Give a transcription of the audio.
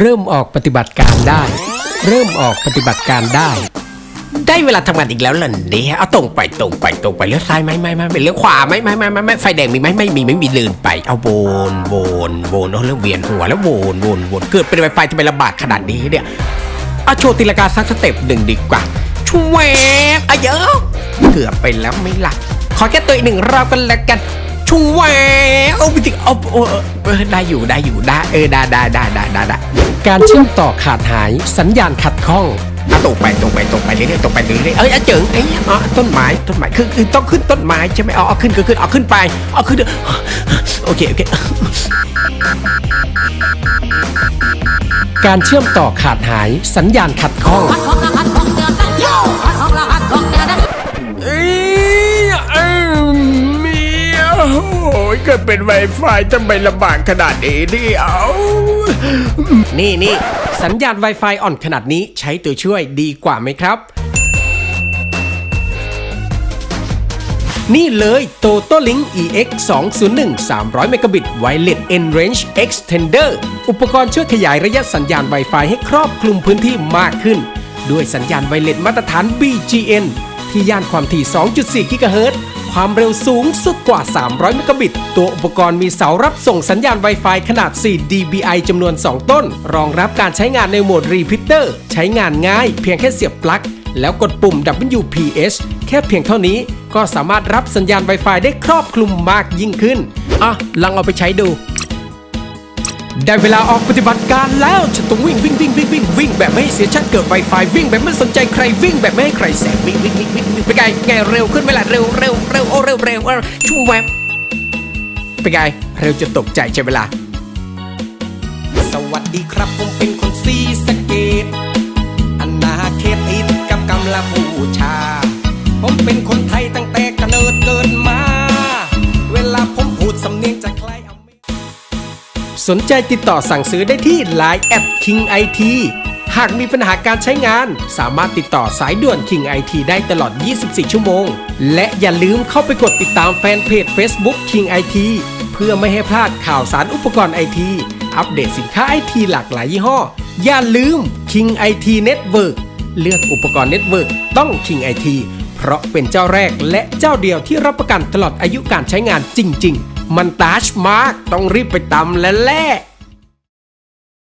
เริ่มออกปฏิบัติการได้ เริ่มออกปฏิบัติการได้ ได้เวลาทำงานอีกแล้วเหรอเนี่ยเอาตรงไปตรงไปตรงไปเลี้ยวซ้ายไหมไม่ไม่ไม่เลี้ยวขวาไหมไม่ไม่ไม่ไม่ไฟแดงมีไหมไม่มีไม่มีเดินไปเอาโวนโวนโวนเอาเรื่องเวียนหัวแล้วโวนโวนโวนเกิดเป็นไฟทำไมลำบากขนาดนี้เนี่ยเอาโชว์ตีลากาสักสเต็ปหนึ่งดีกว่าช่วยอะเยอะเกือบไปแล้วไม่หลักขอแค่ตัวอีกหนึ่งรอบกันแล้วกัน ช่วยเอาไปถึงเอาเอาเออได้อยู่ได้อยู่ได้เออได้ได้ได้ได้ได้ได้การเชื่อมต่อขาดหายสัญญาณขัดข้องเอาตรงไปตรงไปตรงไปเรื่อยๆตรงไปเรื่อยๆเอ้ยเอาเจิงไอ้ยอ๋อต้นไม้ต้นไม้คือคือต้องขึ้นต้นไม้ใช่ไหมเอาเอาขึ้นก็ขึ้นเอาขึ้นไปเอาขึ้นโอเคโอเคการเชื่อมต่อขาดหายสัญญาณขัดข้อง ยเกิดเป็นไวไฟทำไมลำบากขนาดนี้นี่เอานี่นี่สัญญาณ Wi-Fi อ่อนขนาดนี้ใช้ตัวช่วยดีกว่าไหมครับ นี่เลย Toto Link EX 201 300 m b Wireless End Range Extender อุปกรณ์ช่วยขยายระยะสัญญาณ Wi-Fi ให้ครอบคลุมพื้นที่มากขึ้น ด้วยสัญญาณไวเลสมาตรฐาน BGN ที่ย่านความถี่ 2.4 กิกะเฮิรตซ์ ความเร็วสูงสุดกว่า 300 เมกะบิต ตัวอุปกรณ์มีเสารับส่งสัญญาณ Wi-Fi ขนาด 4 dBi จำนวน 2 ต้น รองรับการใช้งานในโหมด Repeater ใช้งานง่ายเพียงแค่เสียบปลั๊ก แล้วกดปุ่ม WPS แค่เพียงเท่านี้ก็สามารถรับสัญญาณ Wi-Fi ได้ครอบคลุมมากยิ่งขึ้น อะ ลองเอาไปใช้ดู ได้เวลาออกปฏิบัติการแล้วฉันต้องวิ่งวิ่งวิ่งวิ่งวิ่งวิ่ง แบบไม่ให้เสียชาติเกิด Wi-Fi วิ่งแบบไม่สนใจใครวิ่งแบบไม่ให้ใครแสบวิ่งวิ่งวิ่งวิ่งวิ่งไปไงไงเร็วขึ้นเวลาเร็วเร็วเร็วโอ้เร็วเร็วเร็วชุ่มแวบไปไงเร็วจะตกใจใช่เวลา สวัสดีครับผมเป็นคนซีสเกตอันนาเขตติดกับกำลาบูชา ผมเป็นคนไทยตั้งแต่กำเนิดเกิดมา เวลาผมพูดสำเนียงจะคล้ายอเมริกสนใจติดต่อสั่งซื้อได้ที่ Line at King IT หากมีปัญหาการใช้งาน สามารถติดต่อสายด่วน King IT ได้ตลอด 24 ชั่วโมง และอย่าลืมเข้าไปกดติดตามแฟนเพจ Facebook King IT เพื่อไม่ให้พลาดข่าวสารอุปกรณ์ไอทีอัปเดตสินค้าไอทีหลากหลายยี่ห้อ อย่าลืม King IT Network เลือกอุปกรณ์เน็ตเวิร์กต้อง King IT เพราะเป็นเจ้าแรกและเจ้าเดียวที่รับประกันตลอดอายุการใช้งานจริง ๆ มันตาชมากต้องรีบไปตำและแล่